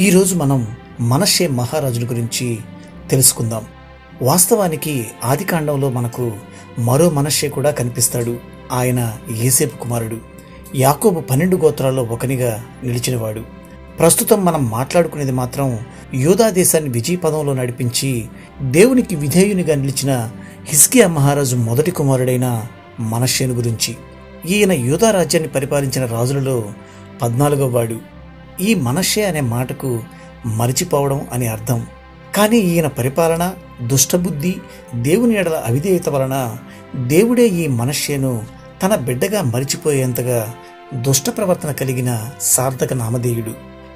ఈరోజు మనం మనషే మహారాజుల గురించి తెలుసుకుందాం. వాస్తవానికి ఆదికాండంలో మనకు మరో మనషే కూడా కనిపిస్తాడు. ఆయన ఏసేపు కుమారుడు. యాకోబు పన్నెండు గోత్రాల్లో ఒకనిగా నిలిచినవాడు. ప్రస్తుతం మనం మాట్లాడుకునేది మాత్రం యూదా దేశాన్ని విజయపదంలో నడిపించి దేవునికి విధేయునిగా నిలిచిన హిస్కియా మహారాజు మొదటి కుమారుడైన మనషేను గురించి. ఈయన యూదా రాజ్యాన్ని పరిపాలించిన రాజులలో పద్నాలుగవ వాడు. ఈ మనషే అనే మాటకు మరిచిపోవడం అని అర్థం. కానీ ఈయన పరిపాలన దుష్టబుద్ధి దేవుని ఎడల అవిధేయత వలన దేవుడే ఈ మనషేను తన బిడ్డగా మరిచిపోయేంతగా దుష్ట ప్రవర్తన కలిగిన సార్థక నామధేయుడు.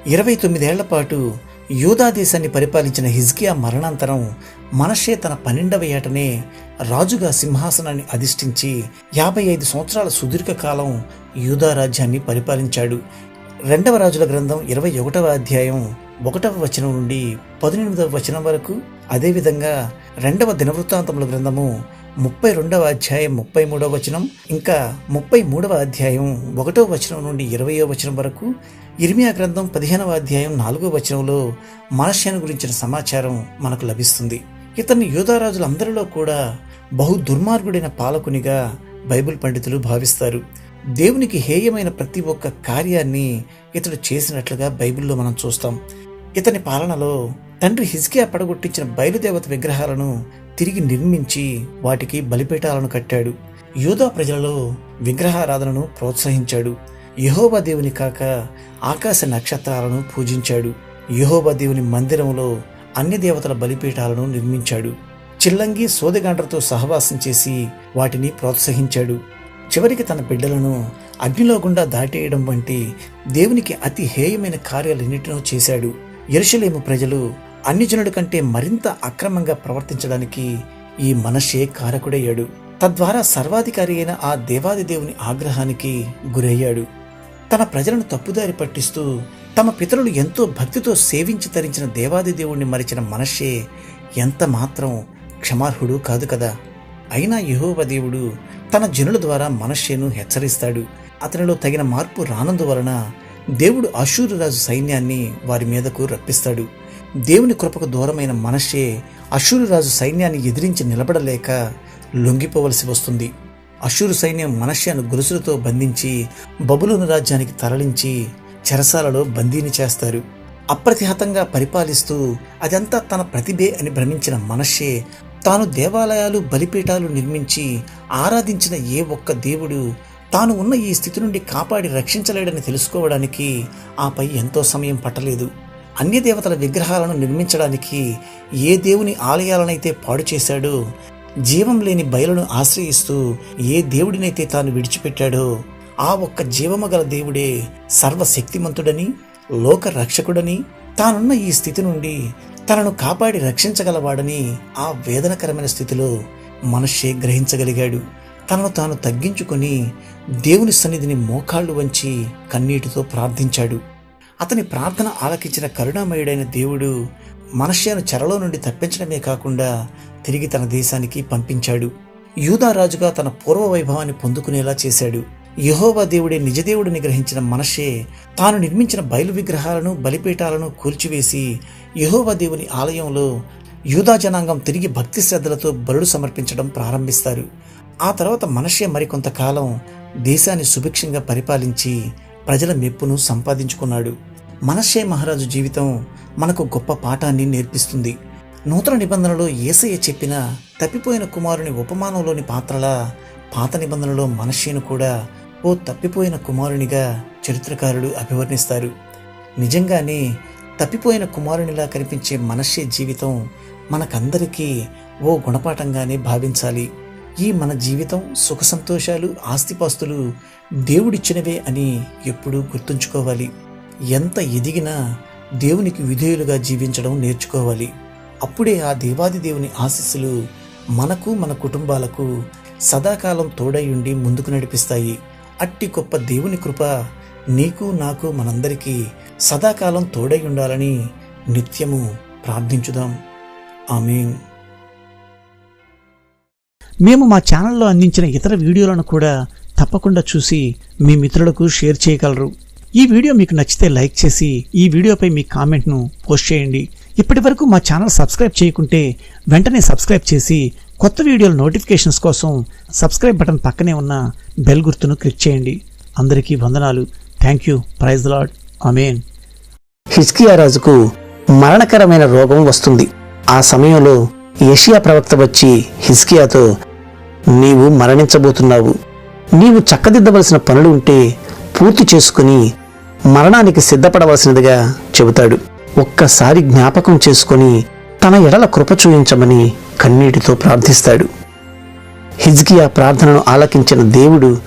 ఇరవై తొమ్మిదేళ్ళ పాటు యూదా దేశాన్ని పరిపాలించిన హిజ్కియా మరణాంతరం మనషే తన పన్నెండవ ఏటనే రాజుగా సింహాసనాన్ని అధిష్ఠించి యాభై ఐదు సంవత్సరాల సుదీర్ఘకాలం యూదా రాజ్యాన్ని పరిపాలించాడు. రెండవ రాజుల గ్రంథం ఇరవై ఒకటవ అధ్యాయం ఒకటవ వచనం నుండి పద్దెనిమిదవ వచనం వరకు. అదేవిధంగా రెండవ దినవృత్తాంతముల గ్రంథము ముప్పై రెండవ అధ్యాయం ముప్పై మూడవ వచనం ఇంకా ముప్పై మూడవ అధ్యాయం ఒకటవ వచనం నుండి ఇరవయో వచనం వరకు. ఇర్మియా గ్రంథం పదిహేనవ అధ్యాయం నాలుగో వచనంలో మనశ్యాను గురించిన సమాచారం మనకు లభిస్తుంది. ఇతన్ని యూదారాజులందరిలో కూడా బహు దుర్మార్గుడైన పాలకునిగా బైబిల్ పండితులు భావిస్తారు. దేవునికి హేయమైన ప్రతి ఒక్క కార్యాన్ని ఇతడు చేసినట్లుగా బైబిల్లో మనం చూస్తాం. ఇతని పాలనలో తండ్రి హిజ్కియా పడగొట్టించిన బయలుదేవత విగ్రహాలను తిరిగి నిర్మించి వాటికి బలిపీఠాలను కట్టాడు. యూదా ప్రజలలో విగ్రహారాధనను ప్రోత్సహించాడు. యహోబా దేవుని కాక ఆకాశ నక్షత్రాలను పూజించాడు. యహోబా దేవుని మందిరంలో అన్ని దేవతల బలిపీఠాలను నిర్మించాడు. చిల్లంగి సోదగాండ్రతో సహవాసం చేసి వాటిని ప్రోత్సహించాడు. చివరికి తన బిడ్డలను అగ్నిలో గుండా దాటేయడం వంటి దేవునికి అతి హేయమైన కార్యాలన్నిటినూ చేశాడు. ఎరుషలేము ప్రజలు అన్ని కంటే మరింత అక్రమంగా ప్రవర్తించడానికి ఈ మనషే కారకుడయ్యాడు. తద్వారా సర్వాధికారి అయిన ఆ దేవాది దేవుని ఆగ్రహానికి గురయ్యాడు. తన ప్రజలను తప్పుదారి పట్టిస్తూ తమ పితరులు ఎంతో భక్తితో సేవించి తరించిన దేవాది దేవుణ్ణి మరిచిన మనషే ఎంత మాత్రం క్షమార్హుడు కాదు కదా. అయినా యహోవ దేవుడు తన జనుల ద్వారా మనషేను హెచ్చరిస్తాడు. అతనిలో తగిన మార్పు రానందువలన దేవుడు అశూరు రాజు సైన్యాన్ని వారి మీదకు రప్పిస్తాడు. దేవుని కృపకు దూరమైన మనషే అశూరు రాజు సైన్యాన్ని ఎదిరించి నిలబడలేక లొంగిపోవలసి వస్తుంది. అశూరు సైన్యం మనష్యాను గొలుసులతో బంధించి బబులోను రాజ్యానికి తరలించి చెరసాలలో బందీని చేస్తారు. అప్రతిహతంగా పరిపాలిస్తూ అదంతా తన ప్రతిభే అని భ్రమించిన మనషే తాను దేవాలయాలు బలిపీఠాలు నిర్మించి ఆరాధించిన ఏ ఒక్క దేవుడు తాను ఉన్న ఈ స్థితి నుండి కాపాడి రక్షించలేడని తెలుసుకోవడానికి ఆపై ఎంతో సమయం పట్టలేదు. అన్య దేవతల విగ్రహాలను నిర్మించడానికి ఏ దేవుని ఆలయాలనైతే పాడు చేశాడో జీవం లేని బయలను ఆశ్రయిస్తూ ఏ దేవుడినైతే తాను విడిచిపెట్టాడో ఆ ఒక్క జీవము గల దేవుడే సర్వశక్తిమంతుడని లోక రక్షకుడని తానున్న ఈ స్థితి నుండి తనను కాపాడి రక్షించగలవాడని ఆ వేదనకరమైన స్థితిలో మనుష్యే గ్రహించగలిగాడు. తనను తాను తగ్గించుకొని దేవుని సన్నిధిని మోకాళ్ళు వంచి కన్నీటితో ప్రార్థించాడు. అతని ప్రార్థన ఆలకించిన కరుణామయుడైన దేవుడు మనష్యాను చెరలో నుండి తప్పించడమే కాకుండా తిరిగి తన దేశానికి పంపించాడు. యూదా రాజుగా తన పూర్వ వైభవాన్ని పొందుకునేలా చేశాడు. యహోవా దేవుడే నిజదేవుడిని గ్రహించిన మనషే తాను నిర్మించిన బయలు విగ్రహాలను బలిపీఠాలను కూల్చివేసి యహోవా దేవుని ఆలయంలో యూదా జనాంగం తిరిగి భక్తి శ్రద్ధలతో బలుడు సమర్పించడం ప్రారంభిస్తారు. ఆ తర్వాత మనషే మరికొంతకాలం దేశాన్ని సుభిక్షంగా పరిపాలించి ప్రజల మెప్పును సంపాదించుకున్నాడు. మనషే మహారాజు జీవితం మనకు గొప్ప పాఠాన్ని నేర్పిస్తుంది. నూతన నిబంధనలో ఏసయ్య చెప్పిన తప్పిపోయిన కుమారుని ఉపమానంలోని పాత్రల పాత నిబంధనలో మనషేను కూడా ఓ తప్పిపోయిన కుమారునిగా చరిత్రకారులు అభివర్ణిస్తారు. నిజంగానే తప్పిపోయిన కుమారునిలా కనిపించే మనషే జీవితం మనకందరికీ ఓ గుణపాఠంగానే భావించాలి. ఈ మన జీవితం సుఖ సంతోషాలు ఆస్తిపాస్తులు దేవుడిచ్చినవే అని ఎప్పుడూ గుర్తుంచుకోవాలి. ఎంత ఎదిగినా దేవునికి విధేయులుగా జీవించడం నేర్చుకోవాలి. అప్పుడే ఆ దేవాది దేవుని ఆశీస్సులు మనకు మన కుటుంబాలకు సదాకాలం తోడై ఉండి ముందుకు నడిపిస్తాయి. అట్టి గొప్ప దేవుని కృప నీకు నాకు మనందరికీ సదాకాలం తోడై ఉండాలని నిత్యము ప్రార్థించుదాం. ఆమేన్. మేము మా ఛానల్లో అందించిన ఇతర వీడియోలను కూడా తప్పకుండా చూసి మీ మిత్రులకు షేర్ చేయగలరు. ఈ వీడియో మీకు నచ్చితే లైక్ చేసి ఈ వీడియోపై మీ కామెంట్ను పోస్ట్ చేయండి. ఇప్పటి వరకు మా ఛానల్ సబ్స్క్రైబ్ చేయకుంటే వెంటనే సబ్స్క్రైబ్ చేసి కొత్త వీడియోల నోటిఫికేషన్స్ కోసం సబ్స్క్రైబ్ బటన్ పక్కనే ఉన్న బెల్ గుర్తును క్లిక్ చేయండి. అందరికీ వందనాలు. Thank you praise Lord amen హిజ్కియా రాజుకు మరణకరమైన రోగం వస్తుంది. ఆ సమయంలో ఏషియా ప్రవక్త వచ్చి హిజ్కియాతో నీవు మరణించబోతున్నావు. నీవు చక్కదిద్దవలసిన పనులు ఉంటే పూర్తి చేసుకుని మరణానికి సిద్ధపడవలసినదిగా చెబుతాడు. ఒక్కసారి జ్ఞాపకం చేసుకొని తన ఎడల కృప చూయించమని కన్నీటితో ప్రార్థిస్తాడు. హిజ్కియా ప్రార్థనను ఆలకించిన దేవుడు